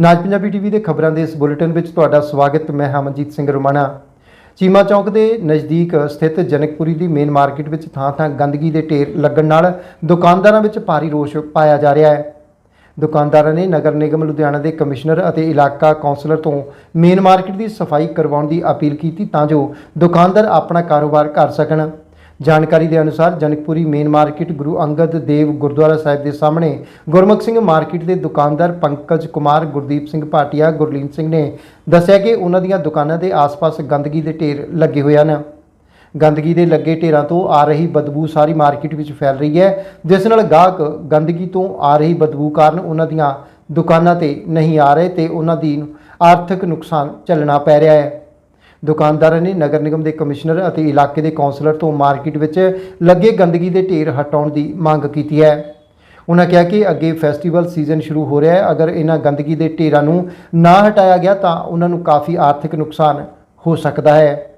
ਨਾਜ Punjabi TV ਦੇ ਖਬਰਾਂ ਦੇ ਇਸ ਬੁਲੇਟਿਨ ਵਿੱਚ ਤੁਹਾਡਾ ਸਵਾਗਤ, ਮੈਂ ਹਮਨਜੀਤ ਸਿੰਘ ਰੋਮਾਣਾ। ਚੀਮਾ ਚੌਕ ਦੇ ਨਜ਼ਦੀਕ ਸਥਿਤ ਜਨਕਪੁਰੀ ਦੀ ਮੇਨ ਮਾਰਕੀਟ ਵਿੱਚ ਥਾਂ-ਥਾਂ ਗੰਦਗੀ ਦੇ ਢੇਰ ਲੱਗਣ ਨਾਲ ਦੁਕਾਨਦਾਰਾਂ ਵਿੱਚ ਭਾਰੀ ਰੋਸ਼ ਪਾਇਆ ਜਾ ਰਿਹਾ ਹੈ। ਦੁਕਾਨਦਾਰਾਂ ਨੇ ਨਗਰ ਨਿਗਮ, ਲੁਧਿਆਣਾ ਦੇ ਕਮਿਸ਼ਨਰ ਅਤੇ ਇਲਾਕਾ ਕੌਂਸਲਰ ਤੋਂ ਮੇਨ ਮਾਰਕੀਟ ਦੀ ਸਫ਼ਾਈ ਕਰਵਾਉਣ ਦੀ ਅਪੀਲ ਕੀਤੀ ਤਾਂ ਜੋ ਦੁਕਾਨਦਾਰ ਆਪਣਾ ਕਾਰੋਬਾਰ ਕਰ ਸਕਣ। ਜਾਣਕਾਰੀ ਦੇ ਅਨੁਸਾਰ ਜਨਕਪੁਰੀ ਮੇਨ ਮਾਰਕੀਟ ਗੁਰੂ ਅੰਗਦ ਦੇਵ ਗੁਰਦੁਆਰਾ ਸਾਹਿਬ ਦੇ ਸਾਹਮਣੇ ਗੁਰਮੁਖ ਸਿੰਘ ਮਾਰਕੀਟ ਦੇ ਦੁਕਾਨਦਾਰ ਪੰਕਜ ਕੁਮਾਰ ਗੁਰਦੀਪ ਸਿੰਘ ਭਾਟੀਆ, ਗੁਰਲੀਨ ਸਿੰਘ ਨੇ ਦੱਸਿਆ ਕਿ ਉਹਨਾਂ ਦੀਆਂ ਦੁਕਾਨਾਂ ਦੇ ਆਸ-ਪਾਸ ਗੰਦਗੀ ਦੇ ਢੇਰ ਲੱਗੇ ਹੋਏ ਹਨ। ਗੰਦਗੀ ਦੇ ਲੱਗੇ ਢੇਰਾਂ ਤੋਂ ਆ ਰਹੀ ਬਦਬੂ ਸਾਰੀ ਮਾਰਕੀਟ ਵਿੱਚ ਫੈਲ ਰਹੀ ਹੈ, ਜਿਸ ਨਾਲ ਗਾਹਕ ਗੰਦਗੀ ਤੋਂ ਆ ਰਹੀ ਬਦਬੂ ਕਾਰਨ ਉਹਨਾਂ ਦੀਆਂ ਦੁਕਾਨਾਂ ਤੇ ਨਹੀਂ ਆ ਰਹੇ ਤੇ ਉਹਨਾਂ ਦੀ ਆਰਥਿਕ ਨੁਕਸਾਨ ਝੱਲਣਾ ਪੈ ਰਿਹਾ ਹੈ। ਦੁਕਾਨਦਾਰਾਂ ਨੇ ਨਗਰ ਨਿਗਮ ਦੇ ਕਮਿਸ਼ਨਰ ਅਤੇ ਇਲਾਕੇ ਦੇ ਕੌਂਸਲਰ ਤੋਂ ਮਾਰਕੀਟ ਵਿੱਚ ਲੱਗੇ ਗੰਦਗੀ ਦੇ ਢੇਰ ਹਟਾਉਣ ਦੀ ਮੰਗ ਕੀਤੀ ਹੈ। ਉਹਨਾਂ ਕਿਹਾ ਕਿ ਅੱਗੇ ਫੈਸਟੀਵਲ ਸੀਜ਼ਨ ਸ਼ੁਰੂ ਹੋ ਰਿਹਾ ਹੈ। ਅਗਰ ਇਹਨਾਂ ਗੰਦਗੀ ਦੇ ਢੇਰਾਂ ਨੂੰ ਨਾ ਹਟਾਇਆ ਗਿਆ ਤਾਂ ਉਹਨਾਂ ਨੂੰ ਕਾਫੀ ਆਰਥਿਕ ਨੁਕਸਾਨ ਹੋ ਸਕਦਾ ਹੈ।